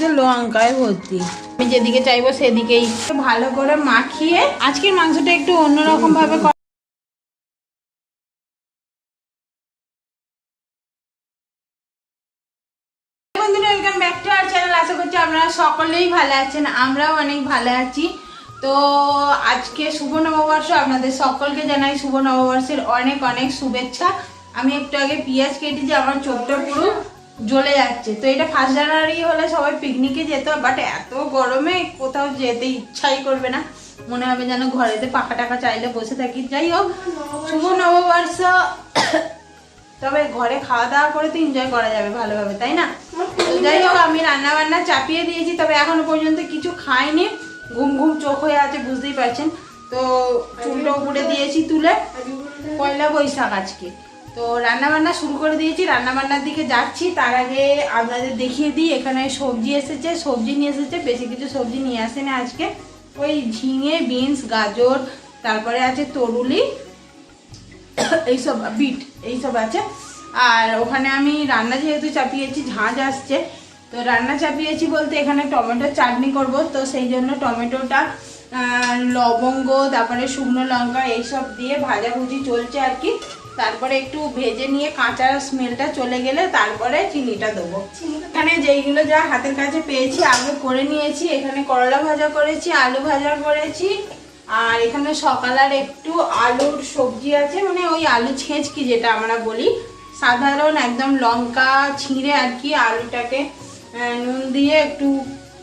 যে লঙ্কায় ভর্তি। আমি যেদিকে চাইব সেদিকেই। ভালো করে মাখিয়ে আজকের মাংসটা একটু অন্যরকম ভাবে বন্ধুরা welcome back to our channel আশা করছি আপনারা সকলেই ভালো আছেন আমরাও অনেক ভালো আছি। তো আজকে শুভ নববর্ষ আপনাদের সকলকে জানাই শুভ নববর্ষের অনেক অনেক শুভেচ্ছা। আমি একটু আগে পেঁয়াজ কেটেছি আমার চোখটা পুরো জ্বলে যাচ্ছে। তো এটা ফার্স্ট জানুয়ারি হলে সবাই পিকনিকে যেত বাট এত গরমে কোথাও যেতে ইচ্ছাই করবে না। মনে হবে যেন ঘরেতে পাখা টাকা চাইলে বসে থাকি। যাই হোক, শুভ নববর্ষ। তবে ঘরে খাওয়া দাওয়া করে তো এনজয় করা যাবে ভালোভাবে, তাই না? যাই হোক, আমি রান্না বান্না চাপিয়ে দিয়েছি, তবে এখনও পর্যন্ত কিছু খাইনি। ঘুম ঘুম চোখ হয়ে আছে, বুঝতেই পারছেন। তো চুলটা উপরে দিয়েছি তুলে। পয়লা বৈশাখ আজকে। তো রান্না বান্না শুরু করে দিয়েছি রান্না বান্নার দিকে যাচ্ছি। তার আগে আপনাদের দেখিয়ে দিই, এখানে সবজি এসেছে, সবজি নিয়ে এসেছে, বেশি কিছু সবজি নিয়ে আসেনি আজকে। ওই ঝিঙে, বিনস, গাজর, তারপরে আছে তরুলি, এইসব বিট, এইসব আছে। আর ওখানে আমি রান্না যেহেতু চাপিয়েছি ঝাঁঝ আসছে। তো রান্না চাপিয়েছি বলতে এখানে টমেটোর চাটনি করব, তো সেই জন্য টমেটোটা লবঙ্গ, তারপরে শুকনো লঙ্কা, এইসব দিয়ে ভাজাভুজি চলছে আর কি। তারপরে একটু ভেজে নিয়ে কাঁচা স্মেলটা চলে গেলে তারপরে চিনিটা দেবো। এখানে যেইগুলো যা হাতের কাছে পেয়েছি, আগে করে নিয়েছি। এখানে করলা ভাজা করেছি, আলু ভাজা করেছি। আর এখানে সকালের একটু আলুর সবজি আছে মানে ওই আলু ছেঁচকি যেটা আমরা বলি। সাধারণ একদম লঙ্কা ছিঁড়ে আর কি আলুটাকে নুন দিয়ে একটু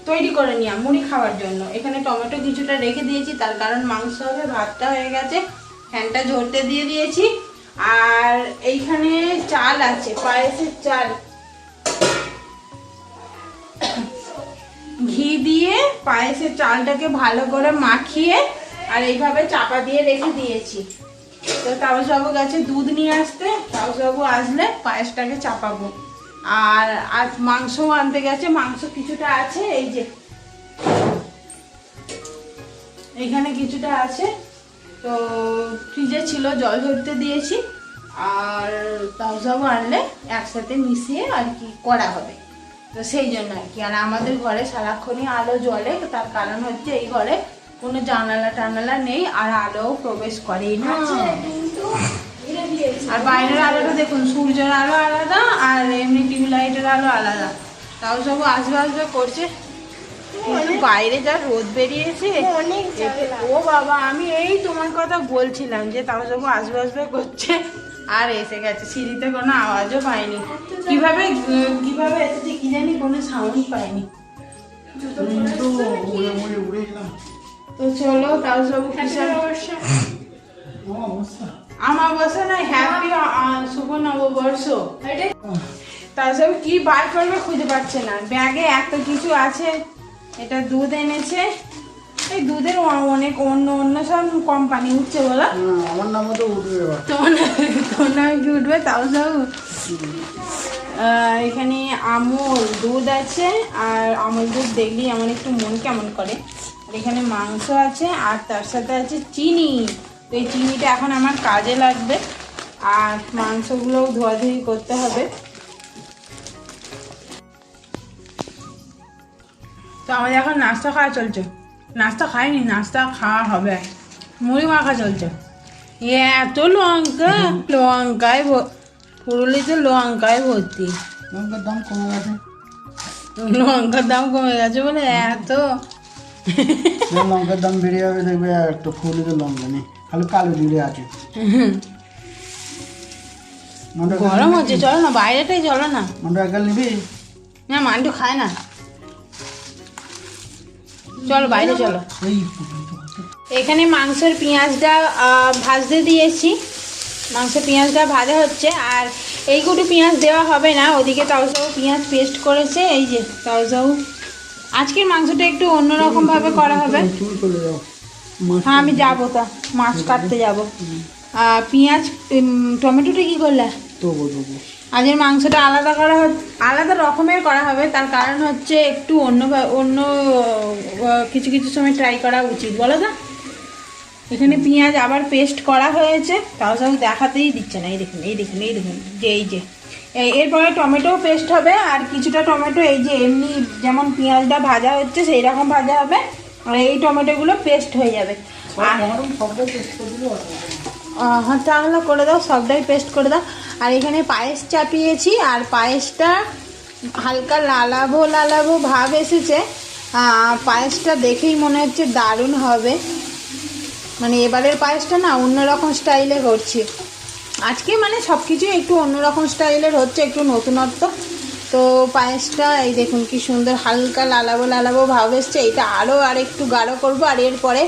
তৈরি করে নিলাম মুড়ি খাওয়ার জন্য। এখানে টমেটো কিছুটা রেখে দিয়েছি, তার কারণ মাংস হবে, ভাতটা হয়ে গেছে। ফ্যানটা ঝরতে দিয়ে দিয়েছি। আর এইখানে চাল আছে, পায়েসের চাল। ঘি দিয়ে পায়েসের চালটাকে ভালো করে মাখিয়ে আর এইভাবে চাপা দিয়ে রেখে দিয়েছি। তো তাপসবাবু গেছে দুধ নিয়ে আসতে তাপসবাবু আসলে পায়েসটাকে চাপাবো। আর আজ মাংসও আনতে গেছে, মাংস কিছুটা আছে, এই যে। এখানে কিছুটা আছে। তো ফ্রিজে ছিল জল ঝরতে দিয়েছি আর তাপসবাবু আনলে একসাথে মিশিয়ে আর কি করা হবে। তো সেই জন্য আর কি। আর আমাদের ঘরে সারাক্ষণই আলো জ্বলে তার কারণ হচ্ছে এই ঘরে কোনো জানালা টানালা নেই আর আলোও প্রবেশ করেই না। আর বাইরের আলোটা দেখুন সূর্যের আলো আলাদা আর এমনি টিউবলাইটের আলো আলাদা। তাও সব আসবে আসবে করছে। কিন্তু বাইরে যা রোদ বেরিয়েছে ও বাবা আমি এই তোমার কথা বলছিলাম যে তাও সব আসবে আসবে করছে। আর এসে গেছে সিঁড়িতে কোনো আওয়াজও পাইনি। কীভাবে কীভাবে এসেছে কি জানি কোনো সাউন্ড পাইনি। তো চলো তাও আমাবস্যা না হ্যাপি শুভ নববর্ষ। তাসব কি বার করবে খুঁজে পাচ্ছে না। ব্যাগে এত কিছু আছে। এটা দুধ এনেছে। এই দুধের অনেক অন্য অন্য সব কোম্পানি উঠছে বলো। হ্যাঁ, আমার নামও তো উঠবে তোমার নামে- তোমার নামে কি উঠবে? তাও সব এখানে আমুল দুধ আছে আর আমুল দুধ দেখলেই আমার একটু মন কেমন করে। আর এখানে মাংস আছে আর তার সাথে আছে চিনি। তো এই চিনিটা এখন আমার কাজে লাগবে। আর মাংসগুলোও ধোয়াধুয়ি করতে হবে। আমাদের এখন নাস্তা খাওয়া চলছে। নাস্তা খাইনি নাস্তা খাওয়া হবে। মুড়ি মাখা চলছে। এত লঙ্কা লঙ্কায় পুরুলিতে লঙ্কায় ভর্তি। লঙ্কার দাম কমে গেছে। লঙ্কার দাম কমে গেছে বলে এত। লঙ্কার দাম বেড়ে যাবে দেখবে একটা ফুলিতে লঙ্কা নেই। খালি কালো জিরে আছে। গরম হচ্ছে চলো না বাইরেটাই চলো না। মন্টু একাল নিবি? না মান্টু খায় না। চলো বাইরে চলো। এখানে মাংসের পেঁয়াজটা ভাজতে দিয়েছি। মাংস পেঁয়াজটা ভাজা হচ্ছে আর এই কুটু পেঁয়াজ দেওয়া হবে না। ওদিকে তাওসাউ পেঁয়াজ পেস্ট করেছে এই যে তাওসাউ আজকের মাংসটা একটু অন্যরকম ভাবে করা হবে। হ্যাঁ আমি যাব তা মাছ কাটতে যাব। আর পেঁয়াজ টমেটোটা কি করলে? আজের মাংসটা আলাদা করা হচ্ছে আলাদা রকমের করা হবে তার কারণ হচ্ছে একটু অন্য অন্য কিছু কিছু সময় ট্রাই করা উচিত বলো তো? এখানে পেঁয়াজ আবার পেস্ট করা হয়েছে তাও সব দেখাতেই দিচ্ছে না এই দেখুন এই দেখুন এই দেখুন যে এই যে। এরপরে টমেটো পেস্ট হবে আর কিছুটা টমেটো এই যে এমনি যেমন পেঁয়াজটা ভাজা হচ্ছে সেই রকম ভাজা হবে আর এই টমেটোগুলো পেস্ট হয়ে যাবে। আর হ্যাঁ তাহলে করে দাও সবটাই পেস্ট করে দাও। আর এখানে পায়েস চাপিয়েছি, আর পায়েসটা হালকা লালাভো লালাভো ভাব এসেছে। পায়েসটা দেখেই মনে হচ্ছে দারুণ হবে। মানে এবারের পায়েসটা না অন্যরকম স্টাইলে করছি। আজকে মানে সব কিছুই একটু অন্যরকম স্টাইলের হচ্ছে, একটু নতুনত্ব। তো পায়েসটা, এই দেখুন কি সুন্দর হালকা লালাবো লালাবো ভাব এসছে। এটা আরও আর একটু গাঢ় করব, আর এরপরে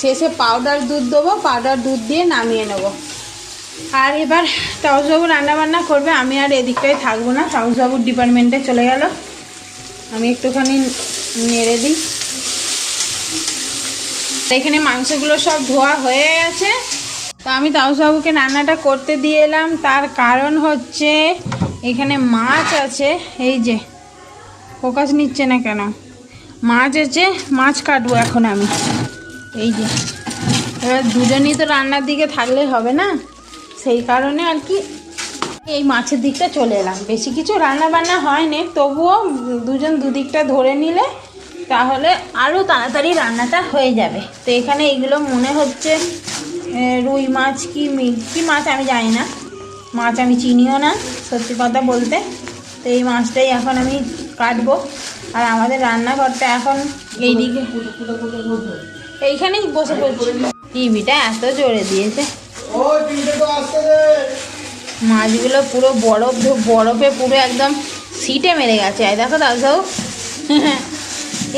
শেষে পাউডার দুধ দেবো পাউডার দুধ দিয়ে নামিয়ে নেব। আর এবার তাউসবাবু রান্নাবান্না করবে, আমি আর এদিকটায় থাকব না। তাউসবাবুর ডিপার্টমেন্টে চলে গেল। আমি একটুখানি নেড়ে দিই। এখানে মাংসগুলো সব ধোয়া হয়ে গেছে। তো আমি তাউসবাবুকে রান্নাটা করতে দিয়ে এলাম। তার কারণ হচ্ছে, এখানে মাছ আছে, এই যে, ফোকাস নিচ্ছে না কেন? মাছ আছে, মাছ কাটবো এখন আমি। এই যে, এবার দুজনই তো রান্নার দিকে থাকলে হবে না? সেই কারণে আর কি এই মাছের দিকটা চলে এলাম। বেশি কিছু রান্না বান্না হয়নি, তবুও দুজন দুদিকটা ধরে নিলে তাহলে আরও তাড়াতাড়ি রান্নাটা হয়ে যাবে। তো এখানে এইগুলো মনে হচ্ছে রুই মাছ কি মি- কি মাছ আমি জানি না। মাছ আমি চিনিও না, সত্যি কথা বলতে। তো এই মাছটাই এখন আমি কাটবো। আর আমাদের রান্নাঘরটা এখন এইদিকে এইখানেই বসে পড়ছি। টিভিটা এত জোরে দিয়েছে। মাছগুলো পুরো বরফ, বরফে পুরো একদম সিটে মেরে গেছে। এই দেখো দাও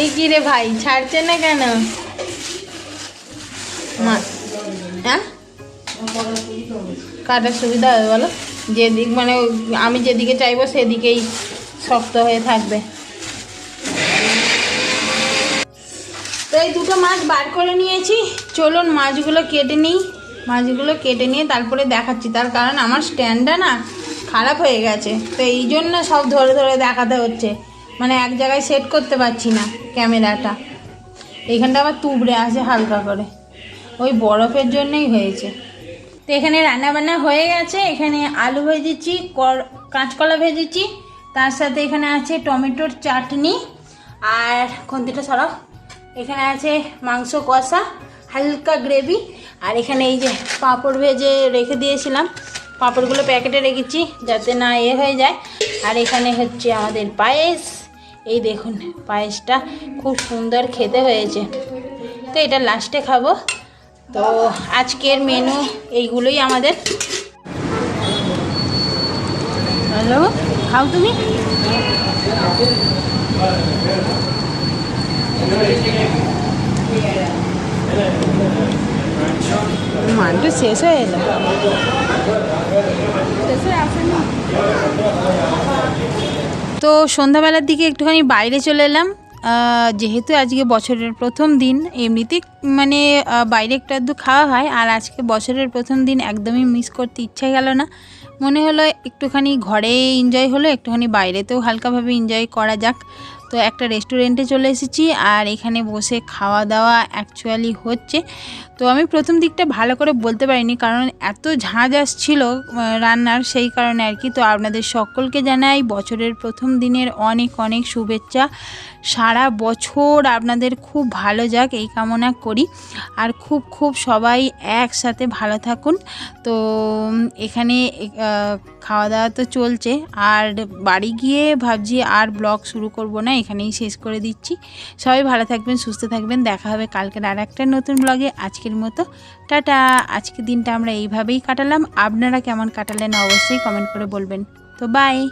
এই কি রে ভাই, ছাড়ছে না কেন? মাছ হ্যাঁ? কাটার সুবিধা হবে বলো? যেদিক মানে আমি যেদিকে চাইব সেদিকেই শক্ত হয়ে থাকবে। তো এই দুটো মাছ বার করে নিয়েছি। চলুন মাছগুলো কেটে নিই। মাছগুলো কেটে নিয়ে তারপরে দেখাচ্ছি। তার কারণ আমার স্ট্যান্ডটা না খারাপ হয়ে গেছে। তো এই জন্য সব ধরে ধরে দেখাতে হচ্ছে। মানে এক জায়গায় সেট করতে পারছি না ক্যামেরাটা এইখানটা আবার তুবড়ে আছে হালকা করে। ওই বরফের জন্যই হয়েছে। তো এখানে রান্নাবান্না হয়ে গেছে। এখানে আলু ভেজেছি কাঁচকলা ভেজেছি। তার সাথে এখানে আছে টমেটোর চাটনি। আর খন্তিটা সরাও। এখানে আছে মাংস কষা। হালকা গ্রেভি। আর এখানে এই যে পাঁপড় ভেজে রেখে দিয়েছিলাম। পাঁপড়গুলো প্যাকেটে রেখেছি যাতে না এ হয়ে যায়। আর এখানে হচ্ছে আমাদের পায়েস। এই দেখুন, পায়েসটা খুব সুন্দর খেতে হয়েছে। তো এটা লাস্টে খাব। তো আজকের মেনু এইগুলোই আমাদের। হ্যালো, খাও তুমি? মানটা শেষ হয়ে এলো তো সন্ধ্যাবেলার দিকে একটুখানি বাইরে চলে এলাম। যেহেতু আজকে বছরের প্রথম দিন এমনিতে মানে বাইরে একটু আধটু খাওয়া হয়, আর আজকে বছরের প্রথম দিন একদমই মিস করতে ইচ্ছা গেল না। মনে হলো একটুখানি ঘরে এনজয় হলো, একটুখানি বাইরেতেও হালকাভাবে এনজয় করা যাক। তো একটা রেস্টুরেন্টে চলে এসেছি আর এখানে বসে খাওয়া দাওয়া অ্যাকচুয়ালি হচ্ছে। তো আমি প্রথম দিকটা ভালো করে বলতে পারিনি, কারণ এত ঝাঁঝ আসছিল রান্নার সেই কারণে আর কি। তো আপনাদের সকলকে জানাই বছরের প্রথম দিনের অনেক অনেক শুভেচ্ছা। সারা বছর আপনাদের খুব ভালো যাক, এই কামনা করি। আর খুব খুব সবাই একসাথে ভালো থাকুন। তো এখানে খাওয়া দাওয়া তো চলছে। আর বাড়ি গিয়ে ভাবছি আর ব্লগ শুরু করব না, এখানেই শেষ করে দিচ্ছি। সবাই ভালো থাকবেন, সুস্থ থাকবেন। দেখা হবে কালকের আর একটা নতুন ব্লগে। আজকের মতো। টাটা। আজকের দিনটা আমরা এইভাবেই কাটালাম। আপনারা কেমন কাটালেন অবশ্যই কমেন্ট করে বলবেন। তো বাই